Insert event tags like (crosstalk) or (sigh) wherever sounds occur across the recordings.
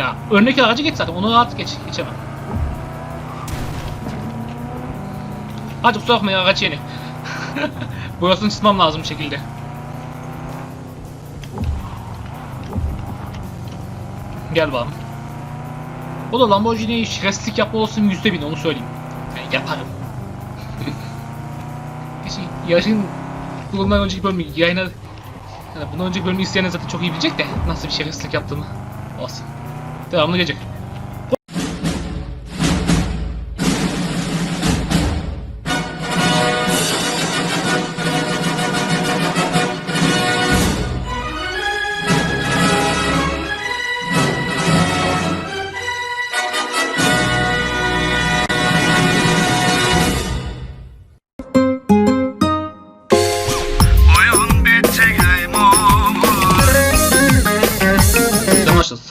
Ya öndeki aracı geç zaten. Onu rahat geç. Geçemem. Hadi kusura bakma ya araç yeni. (laughs) Boyasını çizmem lazım şekilde. Gel bakalım. O da Lamborghini şerefsizlik yapma olsun yüzde bin onu söyleyeyim. Ben yaparım. (laughs) Gerçi yarın bundan önceki bölümü yayına yani bundan önceki bölümü izleyenler zaten çok iyi bilecek de nasıl bir şerefsizlik yaptığımı. Olsun. Devamlı gelecek.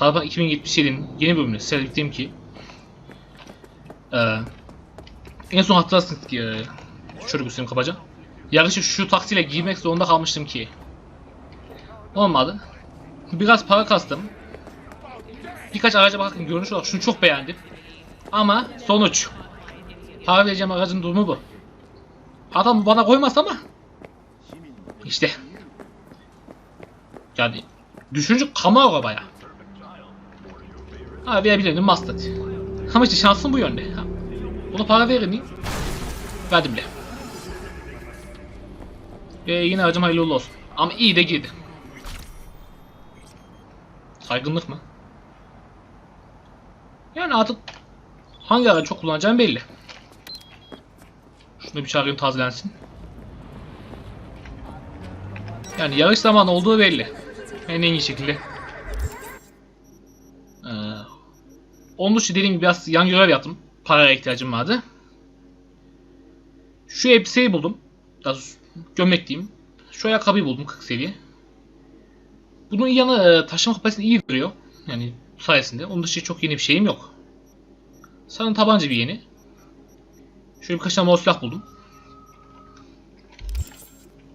Cyberpunk 2077'nin yeni bölümüne sevdiğim ki eee en son hatırlarsınız ki eee şöyle göstereyim kabaca. Yarışı şu taksiyle giymek zorunda kalmıştım ki. Olmadı. Biraz para kastım. Birkaç araca bakın görünüş olarak şunu çok beğendim. Ama sonuç. Para vereceğim aracın durumu bu. Adam bana koymaz ama. İşte. Yani düşünce kamu arabaya. Ha verebilirdim Mustard. Ama işte şansım bu yönde. Ha, Buna para verir miyim? Verdim bile. Ve yine aracım hayırlı olsun. Ama iyi de girdi. Saygınlık mı? Yani artık hangi aracı çok kullanacağım belli. Şunu bir çağırayım tazelensin. Yani yarış zamanı olduğu belli. En iyi şekilde. Onun dışı dediğim gibi biraz yan görev yaptım. Paraya ihtiyacım vardı. Şu elbiseyi buldum. Daha gömlek diyeyim. Şu ayakkabıyı buldum 40 seviye. Bunun yanı e, taşıma kapasitesi iyi duruyor. Yani sayesinde. Onun dışı çok yeni bir şeyim yok. Sanırım tabanca bir yeni. Şöyle birkaç tane mor silah buldum.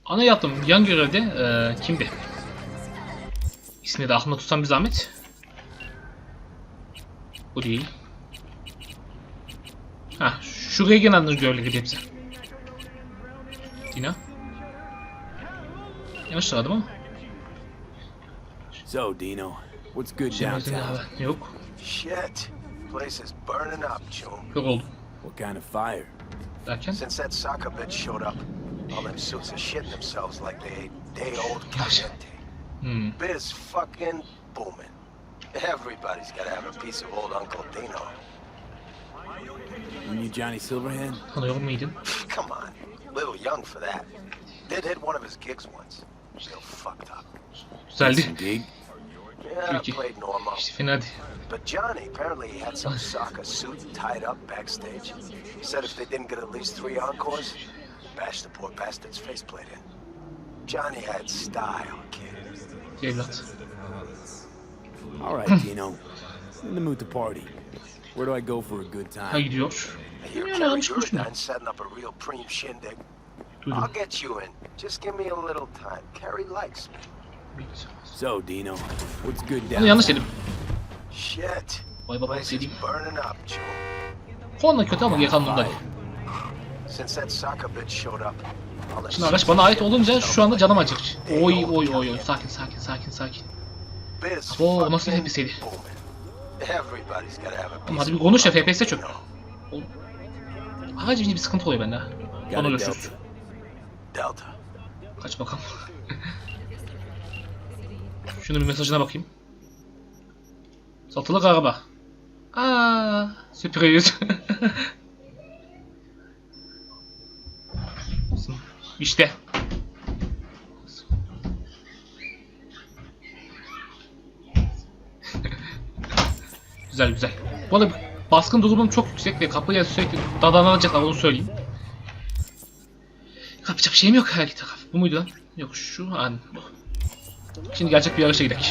Ana yaptım yan görevde e, kimdi? İsmini de aklımda tutsam bir zahmet. Bu değil. Ha, şu Regena'nın görevleri hepsi. Dina. Yanlış aradım ama. So, Dino, what's good Şimdi downtown? yok. Shit. Place is burning up, June. Yok oldu. What kind of fire? Derken. Since that soccer bitch showed up, all them suits are shitting themselves like they ate day-old Gosh. caliente. Hmm. Biz fucking booming. Everybody's gotta have a piece of old Uncle Dino. You you Johnny Silverhand? Tanıyor muydun? (laughs) Come on, little young for that. Did hit one of his gigs once. Still fucked up. Güzeldi. Decent gig? Yeah, Peki. played normal. İşte fena değil. But Johnny, apparently he had some soccer suit tied up backstage. He said if they didn't get at least three encores, bash the poor bastard's faceplate in. Johnny had style, kid. Evlat. All right, Dino. In the mood to party. Where do I go for a good Ha time? gidiyor. Yani kuşuna. Jordan's setting up a real preem shindig. Duydum. I'll get you in. Just give me a little time. Carrie likes me. So, Dino, what's good downtown? yanlış dedim. Shit. Vay baba Place is dediğim. burning up, June. Puanla kötü ama yakanlığında. Since that soccer bitch showed up, all Şimdi araç bana ait olunca şu anda canım acık. day Oy oy oy oy. Sakin sakin sakin sakin. Oo, nasıl a Ama hadi bir konuş ya FPS. Dino. Aracı bir sıkıntı oluyor bende. a görüşürüz. Delta. Kaç bakalım. (laughs) Şunun bir mesajına bakayım. Satılık araba. Aa, sürpriz. (laughs) işte. Güzel güzel. Bu arada baskın durumum çok yüksek ve kapıya sürekli dadanacaklar onu söyleyeyim. Yapacak bir şeyim yok her iki. Bu muydu lan? Yok şu an bu. Şimdi gerçek bir yarışa gidelim.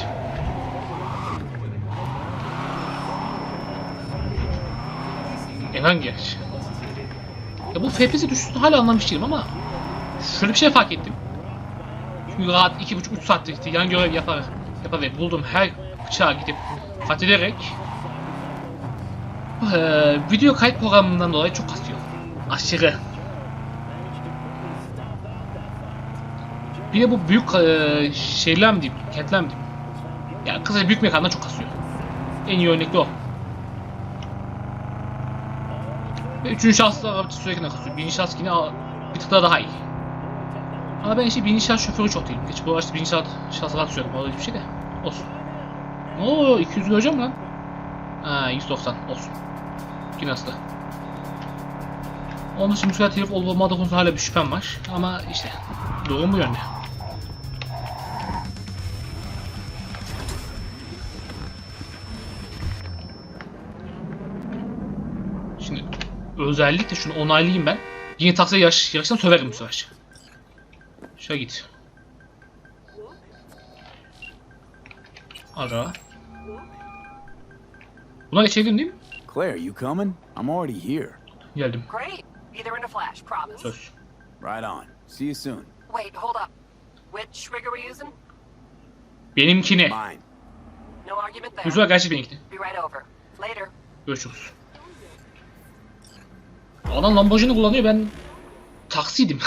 E hangi yarış? Ya bu FPS düşüşünü hala anlamış değilim ama şöyle bir şey fark ettim. Çünkü rahat 2,5-3 saattir yan görev yapar, yapar ve buldum her açığa gidip kat eee, video kayıt programından dolayı çok kasıyor. Aşırı. Bir de bu büyük eee, şeyler mi diyeyim, kentler mi diyeyim. Yani kısaca büyük mekandan çok kasıyor. En iyi örnek de o. Ve üçüncü şahısla araba sürekli kasıyor. Birinci şahıs yine bir tık daha, daha iyi. Ama ben işte birinci şahıs şoförü çok değilim. Geç bu araçta birinci şahıs şahısa katılıyorum. O da bir şey de. Olsun. Oo 200 göreceğim lan. Ha 190 olsun. Yine aslı. Onun için müsait herif olup olmadığı konusunda hala bir şüphem var. Ama işte durum bu yönde. Şimdi özellikle şunu onaylayayım ben. Yine taksiye yarış, yarıştan söverim bu sefer. Şöyle git. Ara. Buna geçelim değil mi? Claire, you coming? I'm already here. Geldim. Great. Be there in a flash, promise. Söz. Right on. See you soon. Wait, hold up. Which rig are we using? Benimkine. Mine. No argument there. Güzel gerçek benimkine. Be right over. Later. Görüşürüz. Adam Lamborghini kullanıyor ben taksiydim.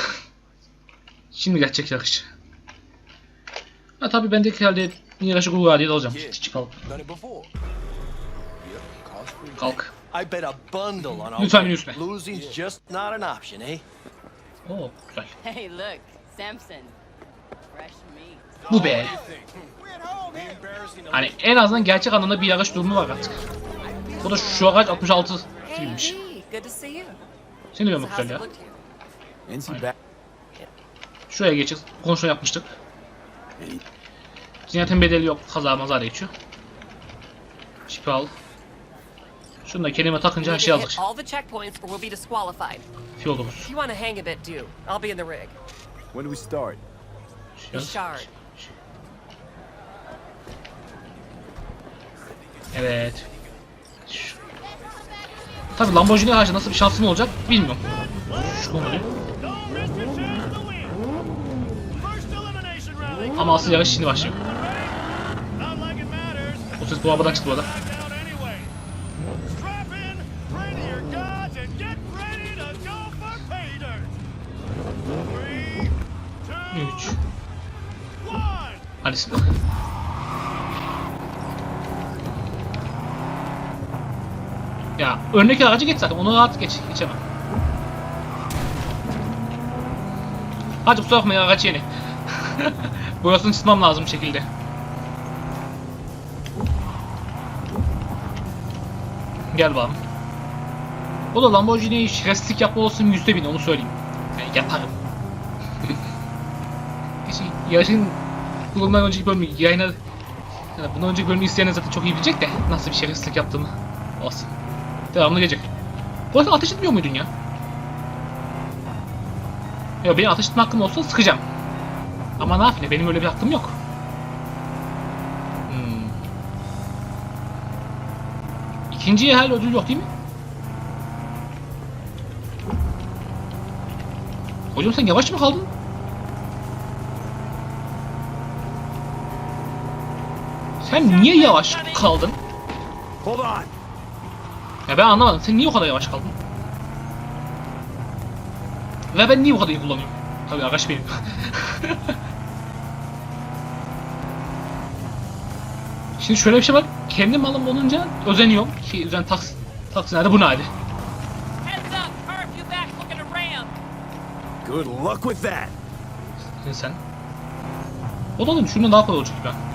(laughs) Şimdi gerçek yarış. Ha tabii ben de herhalde yarışı Google diye de alacağım. Çıkalım. Kalk. I bet a bundle on all Lütfen beni üzme. Losing's just not an option, eh? Oo güzel. Hey, look, Samson. Fresh meat. Bu be. Hani en azından gerçek anlamda bir yarış durumu var artık. O da şu araç 66 Hey, gibiymiş. Seni görmek güzel ya. back. Şuraya geçeceğiz. Konuşma yapmıştık. Zinayetin bedeli yok. Kaza maza da geçiyor. Şipi al. Şunu da kendime takınca her You şey hazır. hit all the checkpoints or we'll be disqualified. Fiyordumuz. If you want to hang a bit, do. I'll be in the rig. When do we start? Shard. Evet. Tabii Lamborghini karşı nasıl bir şansım olacak bilmiyorum. Şu konuyu. Ama asıl yarış şimdi başlıyor. O ses bu arabadan çıktı bu arada. Üç. Hadi sıkı. Ya örnek aracı geç zaten onu rahat geç geçemem. Hadi kusura bakmayın araç yeni. (laughs) Burasını ısıtmam lazım bir şekilde. Gel bakalım. O da Lamborghini şerefsizlik yapma olsun yüzde bin onu söyleyeyim. Yani yaparım. Yarışın bulunmadan önceki bölümü yayına yani bundan önceki bölümü izleyenler zaten çok iyi bilecek de nasıl bir şerefsizlik yaptığımı. Olsun. Devamlı gelecek. Bu arada ateş etmiyor muydun ya? Ya benim ateş etme hakkım olsa sıkacağım. Ama ne yapayım benim öyle bir hakkım yok. Hmm. İkinciye hala ödül yok değil mi? Hocam sen yavaş mı kaldın? Sen niye yavaş kaldın? Hold on. Ya ben anlamadım. Sen niye o kadar yavaş kaldın? Ve ben niye bu kadar iyi kullanıyorum? Tabii araç benim. (laughs) Şimdi şöyle bir şey var. Kendi malım olunca özeniyorum. Ki özen taks taksilerde bu hali? Good luck with that. Sen sen. O da dedim şundan daha kolay olacak ben.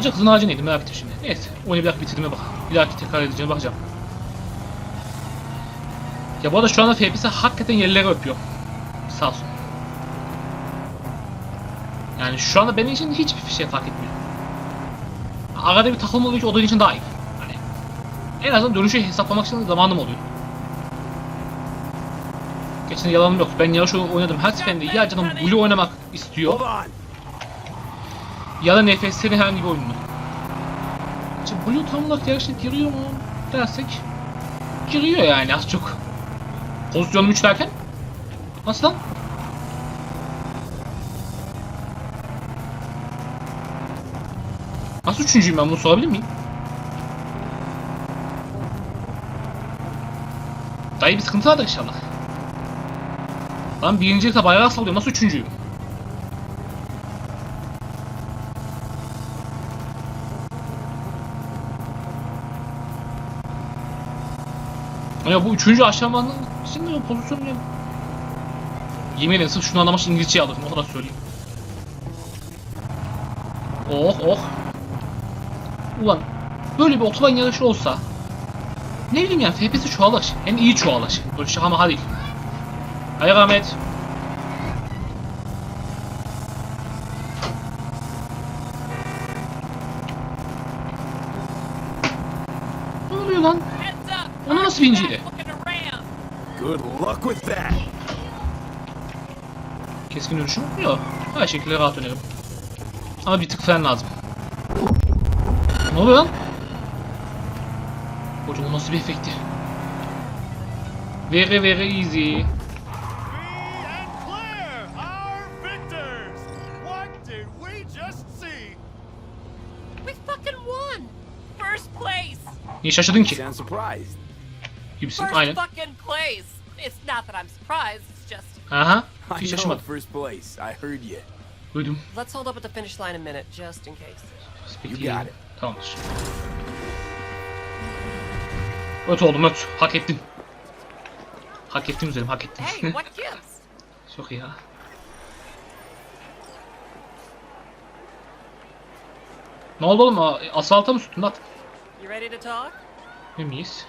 Acaba kızın ağacı neydi merak ettim şimdi. Neyse oyunu bir dakika bitirdiğime bak. Bir dahaki tekrar edeceğime bakacağım. Ya bu arada şu anda FPS hakikaten yerlere öpüyor. Sağ olsun. Yani şu anda benim için hiçbir şey fark etmiyor. Arada bir takılma oluyor ki o da için daha iyi. Hani en azından dönüşü hesaplamak için zamanım oluyor. Geçen yalanım yok. Ben yarış oynadım. Her seferinde ya canım Blue oynamak istiyor ya da nefeslerin herhangi bir oyununu. Şimdi Blue tam olarak yarışa giriyor mu dersek giriyor yani az çok. Pozisyonum 3 derken? Nasıl lan? Nasıl üçüncüyüm ben bunu sorabilir miyim? Dayı bir sıkıntı vardır inşallah. Lan birinci yılda bayrağı sallıyor. Nasıl üçüncüyüm? Ya bu üçüncü aşamanın şimdi o pozisyon ne? Yemin ederim sırf şunu anlamak için İngilizce alırım o kadar söyleyeyim. Oh oh. Ulan böyle bir otoban yarışı olsa ne bileyim yani FPS'i çoğalır. Hem iyi çoğalır. Böyle şaka maka değil. Hayır Ahmet. Her şekilde rahat dönerim. Ama bir tık fren lazım. Ne oluyor lan? Hocam o nasıl bir efekti? Very very easy. Free and clear, our victors! What did we just see? We fucking won! First place! Niye şaşırdın ki? Gibisin. Aynen. fucking place! It's not that I'm surprised, it's just... Aha. Know şaşırmadım. first place. I heard you. Duydum. Let's hold up at the finish line a minute, just in case. You got it. Tamamdır. Öt oğlum öt. Hak ettin. Hak ettin üzerim hak ettin. Hey, (laughs) what gives? Çok iyi ya. Ne oldu oğlum? Asfalta mı süttün lan? You ready to talk? Ne miyiz?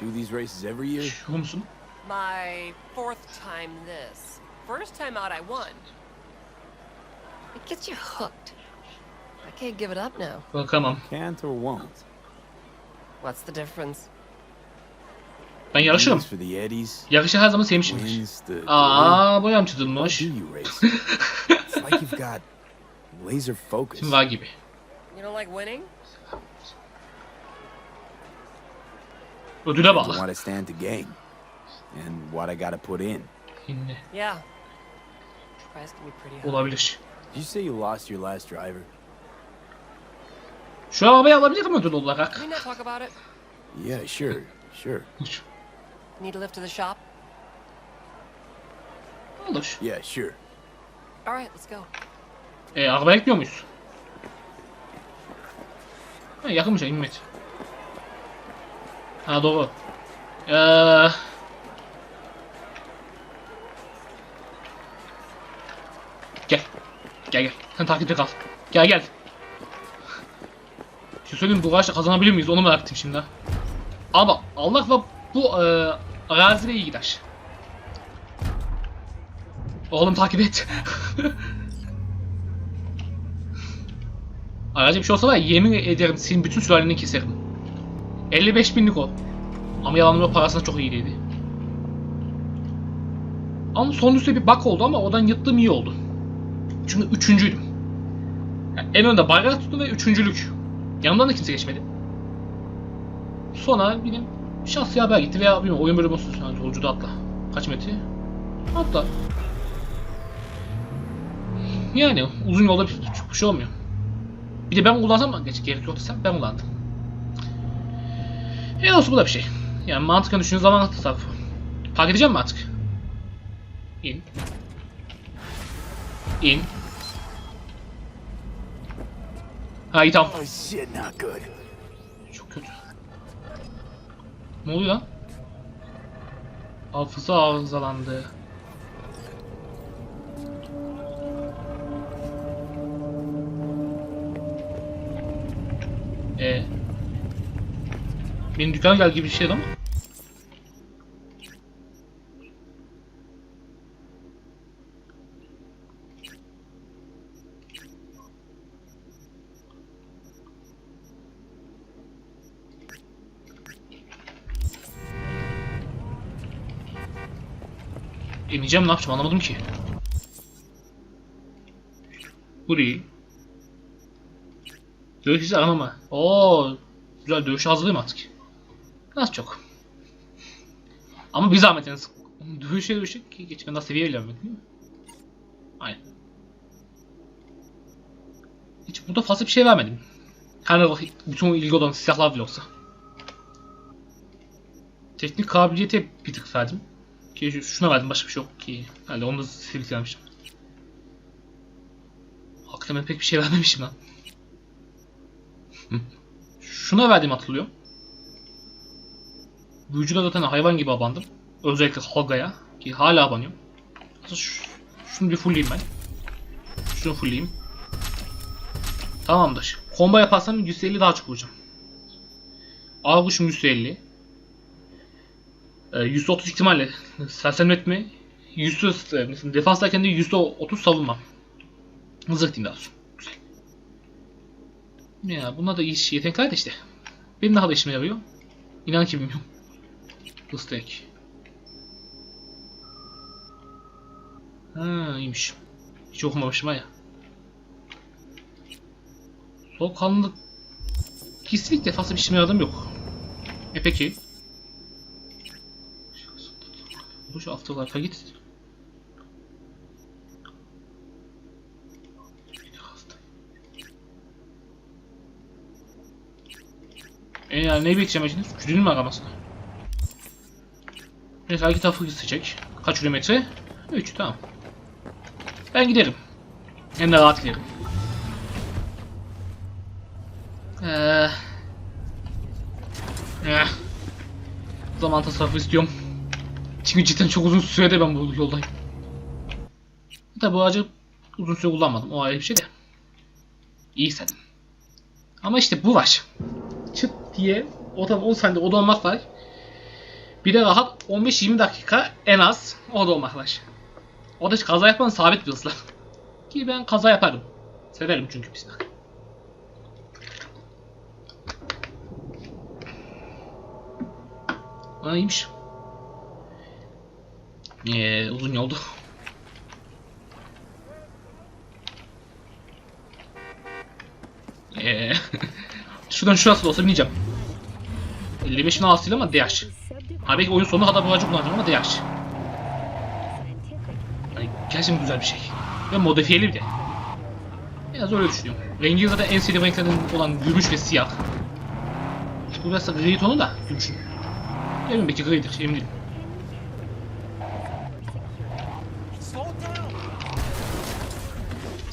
Do these races every year? Şu musun? My fourth time this. First time out, I won. It gets you hooked. I can't give it up now. Bakamam. Can't or won't. What's the difference? Ben yarışırım. Wins for the Eddies. Yarışı her zaman sevmişimdir. Wins the. Aa, boyam How çizilmiş. do you race? (laughs) it's like you've got laser focus. Şimdi var gibi. You don't like winning? Ödüle To bağlı. And what I got to put in. Yeah. Price can be pretty high. olabilir. Did you say you lost your last driver? Şu arabayı alabilirim ödül olarak. We not talk about it? Yeah, sure, sure. Need a lift to the shop? Olur. Yeah, sure. All right, let's go. E, arabaya gitmiyor muyuz? Ha, yakınmış ya inmet. Ha doğru. Eee... Gel gel. Sen takipte kal. Gel gel. Bir şey söyleyeyim bu araçla kazanabilir miyiz? Onu merak ettim şimdi. Ama Allah var bu e, arazide iyi gider. Oğlum takip et. (laughs) Araca bir şey olsa var yemin ederim senin bütün sülaleni keserim. 55 binlik o. Ama yalanım yok parasına çok iyiydi. Ama son üstte bir bak oldu ama odan yıttığım iyi oldu. Çünkü üçüncüydüm. Yani en önde bayrak tuttum ve üçüncülük. Yanımdan da kimse geçmedi. Sonra benim şahsi haber gitti veya bilmiyorum oyun bölümü olsun. Yani yolcuda atla. Kaç metre? Atla. Yani uzun yolda bir, bir şey olmuyor. Bir de ben kullansam? Geç gerek yoksa ben kullandım. E olsun bu da bir şey. Yani mantıken düşündüğün zaman tasarrufu. Park edeceğim mi artık? İn. İn. Ha iyi tamam. Çok kötü. Ne oluyor lan? Hafıza arızalandı. E. Benim dükkana gel gibi bir şeydi ama. İneceğim ne yapacağım anlamadım ki. Burayı. Dövüş izi aramama. Oo, güzel dövüş hazırlayayım artık. Nasıl çok. Ama bir zahmet yani. Dövüşe dövüşe ki geçen daha seviye ilerlemek değil mi? Aynen. Hiç burada fazla bir şey vermedim. Hani o bütün ilgi olan silahlar bile olsa. Teknik kabiliyete bir tık verdim. Ki şu- şuna verdim başka bir şey yok ki. Herhalde onu da silkelemişim. Hakikaten ben pek bir şey (laughs) vermemişim lan. Şuna verdim hatırlıyorum. Vücuda zaten hayvan gibi abandım. Özellikle Hoga'ya. Ki hala abanıyorum. Aslında şu- şunu bir fullleyeyim ben. Şunu fullleyeyim. Tamamdır. Combo yaparsam 150 daha çok vuracağım. Ağuşum 150. Ee, %30 ihtimalle sersemletme. %30 e, mesela defanstayken de %30 savunma. Zırh diyeyim daha doğrusu. Ya bunlar da iyi yetenekler de işte. Benim daha da işime yarıyor. İnan ki bilmiyorum. Istek. Ha iyiymiş. Hiç okumamışım ha ya. Soğukkanlılık kesinlikle fazla bir işime yaradığım yok. E peki. Şu afterlife'a git. E yani neyi bekleyeceğim şimdi? Güdünün mü aramasını? Neyse hareket tarafı gidecek. Kaç kilometre? 3 tamam. Ben giderim. Hem de rahat giderim. Eee... Eh. Zaman tasarrufu istiyorum. Çünkü cidden çok uzun sürede ben bu yoldayım. Tabi bu ağacı uzun süre kullanmadım. O ayrı bir şey de. İyi istedim. Ama işte bu var. Çıt diye o tabi 10 saniyede o da var. Bir de rahat 15-20 dakika en az o da olmak var. O da kaza yapan sabit bir hızla. Ki ben kaza yaparım. Severim çünkü bismillah. Aa iyiymiş. Ee, uzun yoldu. Ee, (laughs) şuradan şurası da olsa bineceğim. 55'in ağasıyla ama DH. Ha belki oyun sonuna kadar bu aracı kullanacağım ama DH. Yani gerçekten güzel bir şey. Ve modifiyeli bir de. Biraz öyle düşünüyorum. Rengi zaten en sevdiğim renklerden olan gümüş ve siyah. Bu biraz da gri tonu da gümüşün. Emin belki gridir, emin değilim.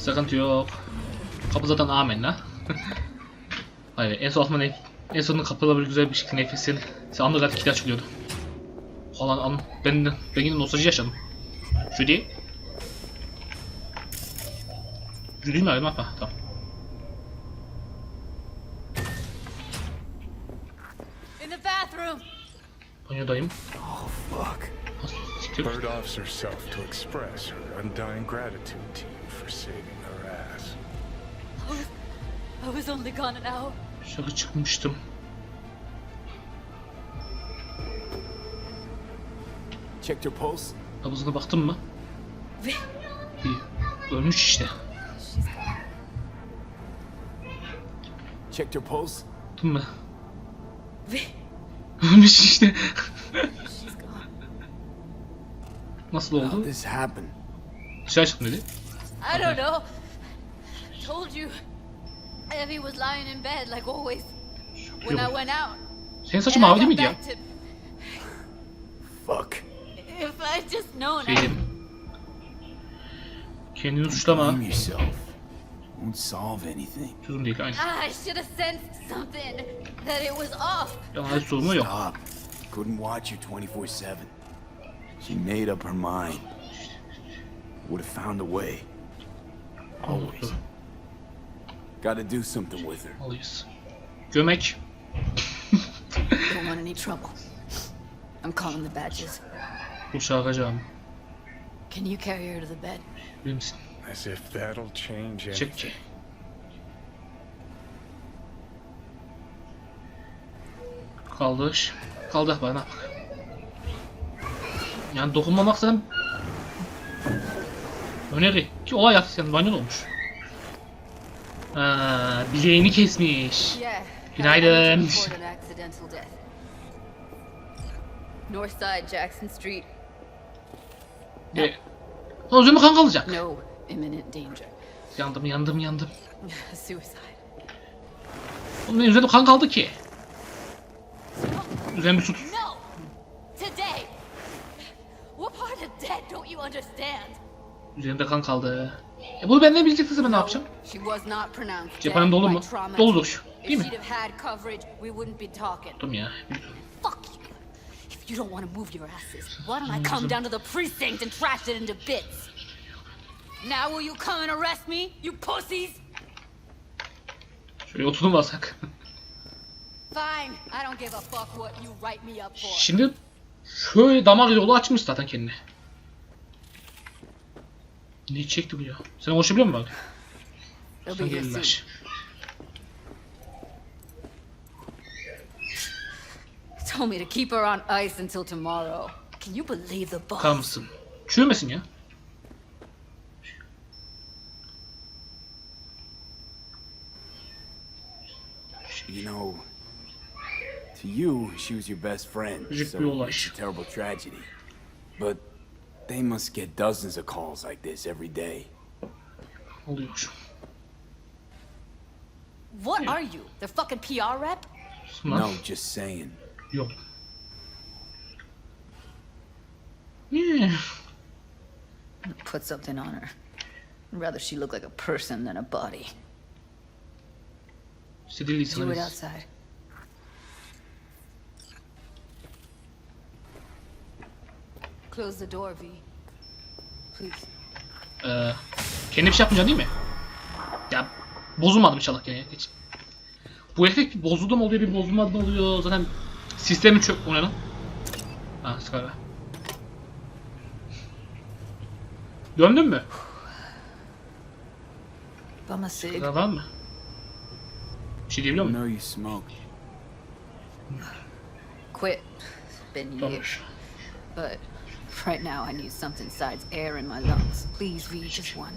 Sıkıntı yok. Kapı zaten amenna. (laughs) Hayır, en son atma ne? En sonunda kapıda böyle güzel bir şekilde nefesin. Sen anla zaten kilit açılıyordu. Falan an, ben ben yine nostalji yaşadım. Judy. Judy mi aradım? Ha, tamam. In the bathroom. Banyodayım. Fuck. Siktir. Bird offers herself to express her undying gratitude to you for saving her ass. I was only gone an hour. Dışarı çıkmıştım. Checked her pulse? Nabızına baktın mı? İyi. Ölmüş işte. Checked her pulse? Baktın mı? Ölmüş işte. Nasıl oldu? Dışarı çıktım dedi. I don't know. I told you. Evie was lying in bed like always. When I went out. Senin saçın I mavi değil miydi ya? Fuck. If I'd just known. I- Şeydim. Kendini suçlama. Blame yourself. Won't solve anything. Çözüm değil aynı. Ah, I should have sensed something. That it was off. Yalan hiç sorunu yok. Stop. Couldn't watch you 24-7. She made up her mind. Would have found a way. Always. Gotta do something with her. Alıyız. Gömek. Don't want any trouble. I'm calling the badges. Bu. Can you carry her to the bed? Bilir misin? As if that'll change Çek anything. ki. Kaldır. Kaldır bana bak. Yani dokunmamak zaten öneri. Ki olay yaptı banyon olmuş. Aa, bileğini kesmiş. Günaydın. Death. Northside Jackson Street. E, zaman kan kalacak. No imminent danger. Yandım yandım yandım. (laughs) Suicide. Oğlum benim üzerimde kan kaldı ki. Üzerimde su tut. No! Today! What part of Üzerimde kan kaldı. E bunu benden bilecekse ben ne yapacağım? Cephanem dolu mu? Doludur. Değil mi? Dur ya. You! Don't want to move your asses, why don't I come down to the precinct and trash it into bits? Now will you come and arrest me, you pussies? Şöyle oturdum basak. Fine, I don't give a fuck what you write me up for. Şimdi şöyle damar yolu açmış zaten kendine. Ne çekti bu ya? Sen konuşabiliyor musun bak? Sen soon. gelirler. Told me to keep her on ice until tomorrow. Can you believe the boss? Bakar mısın? Çürümesin ya. You know, to you, she was your best friend, so it's a terrible tragedy. But they must get dozens of calls like this every day. Oluyor. What are you? Their fucking PR rep? Sınav. No, just saying. Yok. Yeah. Put something on her. I'd rather she look like a person than a body. İşte dil Do it insanıyız. outside. Close the door, V. Please. Ee, kendi bir şey yapmayacaksın değil mi? Ya bozulmadı mı inşallah gene geç. Bu efekt bir bozuldu mu oluyor bir bozulmadı mı oluyor zaten sistemi çök o ne lan? Ha sigara. Döndün mü? Bum a cig. Sigara var mı? Bir şey diyebiliyor muyum? know you smoke. Quit. Been years. But right now I need something besides air in my lungs. Please, V, just one.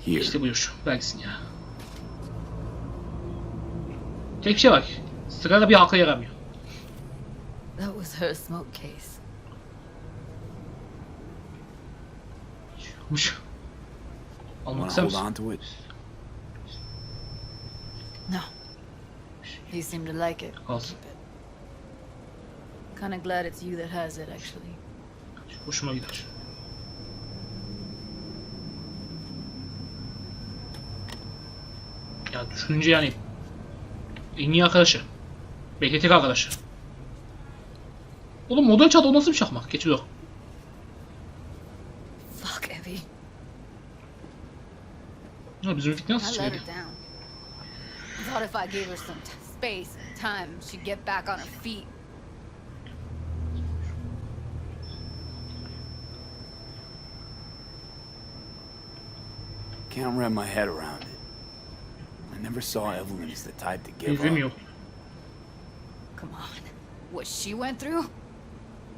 Here. İşte buyur. Vergisin ya. Tek bir şey var. Sigara bir halka yaramıyor. That was her smoke case. Muş. Almak Wanna ister hold misin? on to it? No. You seem to like it. Kalsın. Kinda glad it's you that has it, actually. Hoşuma gider. Ya düşününce yani en iyi arkadaşı. Belki tek arkadaşı. Oğlum model çadı o nasıl bir çakmak? Geçiyor. Fuck, Evie. Ya bizim Fitness I nasıl down. I thought if I gave her some space and time, she'd get back on her feet. Can't wrap my head around it. I never saw Evelyn as the type to give up. Come on. What she went through?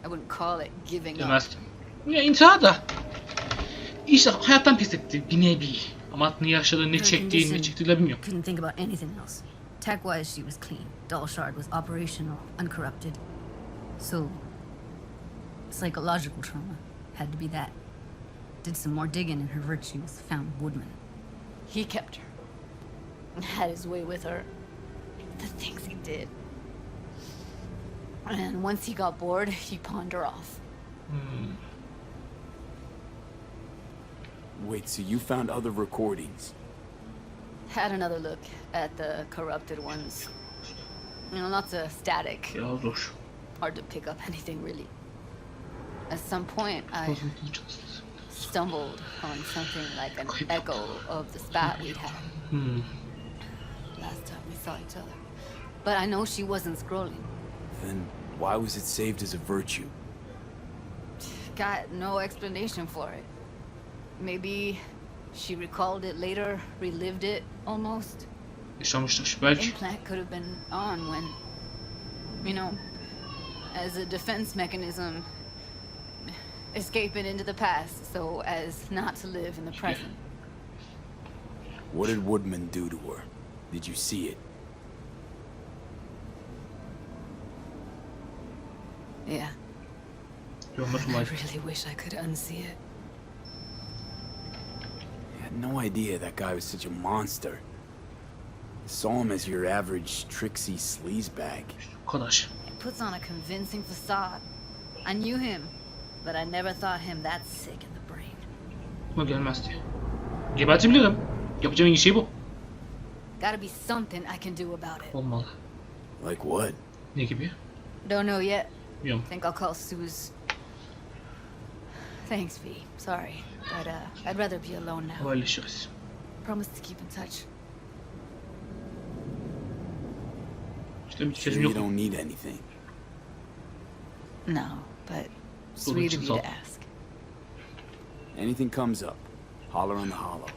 I wouldn't call it giving up. Demezdim. Ya intihar da. İşte hayattan pes etti bir nevi. Ama ne yaşadı, ne Her çekti, ne çektiğini bilmiyorum. Couldn't think about anything else. Tech-wise, she was clean. Dalshard was operational, uncorrupted. So, psychological trauma had to be that. Did some more digging, and her virtues found Woodman. He kept her. Had his way with her. The things he did. And once he got bored, he pawned her off. Hmm. Wait, so you found other recordings? Had another look at the corrupted ones. You know, lots of static. Ya. Hard to pick up anything, really. At some point, I Bozuntuyu çalıştı. Stumbled on something like an echo of the spat we'd had Hmm. last time we saw each other. But I know she wasn't scrolling. Then why was it saved as a virtue? Got no explanation for it. Maybe she recalled it later, relived it almost. Yaşamıştır belki. Implant could have been on when, you know, as a defense mechanism, escaping into the past so as not to live in the present. What did Woodman do to her? Did you see it? Yeah. I really wish I could unsee it. I had no idea that guy was such a monster. I saw him as your average tricksy sleazebag. Arkadaş. He puts on a convincing facade. I knew him, but I never thought him that sick in the brain. Ama gelmezdi. Gebertebilirim. Yapacağım en iyi şey bu. Gotta be something I can do about it. Olmalı. Like what? Ne gibi? Don't know yet. Bilmiyorum. Think I'll call Suze. Thanks, V. Sorry, but uh, I'd rather be alone now. Haberleşiriz. Promise to keep in touch. İşte bir Sure kesim you don't need anything. No, but Dur, sweet of you to ask. Anything comes up, holler on the hollow.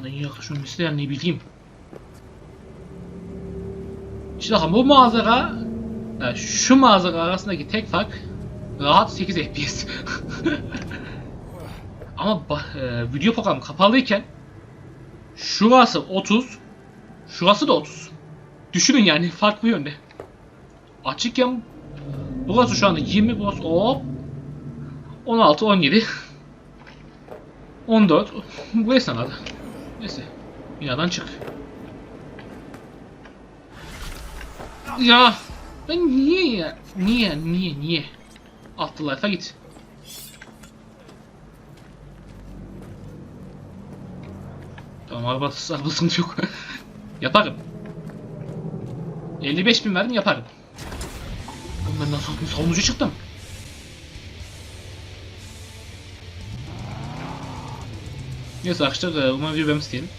Ona iyi yaklaşıyorum isteyen ne bileyim. İşte bakın bu mağazara yani şu mağazara arasındaki tek fark rahat 8 FPS. (laughs) Ama e, video programı kapalıyken şurası 30 şurası da 30. Düşünün yani fark bu yönde. Açıkken burası şu anda 20 burası hop 16 17 14 bu esnada. Neyse. Binadan çık. Ya ben niye ya? Niye? Niye? Niye? Afterlife'a git. Tamam araba sıkıntı yok. (laughs) yaparım. 55 bin verdim yaparım. Oğlum ben nasıl savunucu çıktım? Neyse arkadaşlar e, umarım videoyu beğenmişsiniz.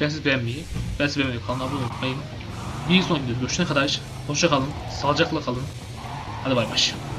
Ben siz beğenmeyi, ben siz beğenmeyi, kanala abone olmayı. Bir sonraki videoda görüşene kadar hoşça kalın, sağlıcakla kalın. Hadi bay bay.